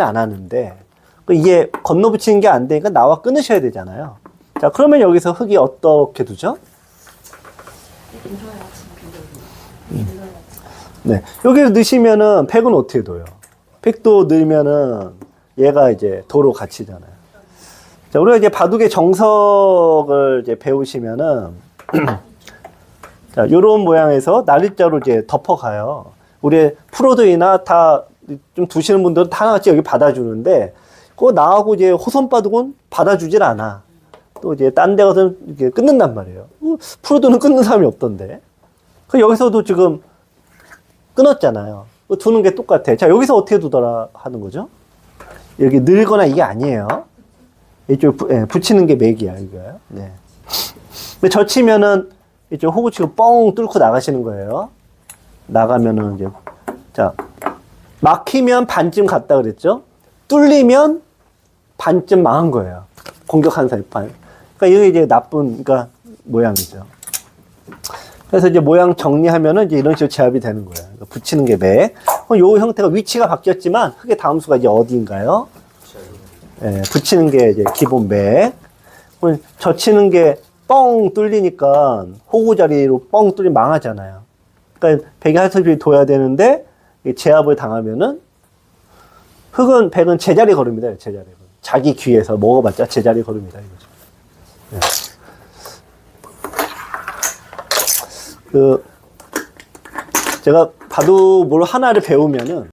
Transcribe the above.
안 하는데 그 이게 건너붙이는 게 안 되니까 나와 끊으셔야 되잖아요. 자 그러면 여기서 흙이 어떻게 두죠? 네 여기를 넣으시면은 팩은 어떻게 둬요? 팩도 넣으면은 얘가 이제 도로 갇히잖아요. 자 우리가 이제 바둑의 정석을 이제 배우시면은 자 요런 모양에서 나리자로 이제 덮어가요. 우리 프로들이나 다 좀 두시는 분들은 다 같이 여기 받아주는데 그거 나하고 이제 호선 바둑은 받아주질 않아. 또 이제 딴 데 가서 이렇게 끊는단 말이에요. 어, 프로들은 끊는 사람이 없던데. 그 여기서도 지금 끊었잖아요. 그 두는 게 똑같아. 자, 여기서 어떻게 두더라 하는 거죠? 여기 늘거나 이게 아니에요. 이쪽 부, 예, 붙이는 게 맥이야, 이거요. 네. 근데 젖히면은 이쪽 호구치고 뻥 뚫고 나가시는 거예요. 나가면은 이제, 자, 막히면 반쯤 갔다 그랬죠? 뚫리면 반쯤 망한 거예요. 공격한 사람 반. 그러니까 이게 이제 나쁜, 그러니까 모양이죠. 그래서 이제 모양 정리하면은 이제 이런 식으로 제압이 되는 거예요. 그러니까 붙이는 게 매. 요 형태가 위치가 바뀌었지만 흙의 다음 수가 이제 어디인가요? 예, 붙이는 게 이제 기본 매. 젖히는 게 뻥 뚫리니까 호구 자리로 뻥 뚫리면 망하잖아요. 그러니까 백이 하수비 둬야 되는데 이 제압을 당하면은 흙은 백은 제자리 걸음이다. 제자리 걸음. 자기 귀에서 먹어봤자 제자리 걸음이다 이거죠. 예. 그 제가 바둑 뭘 하나를 배우면은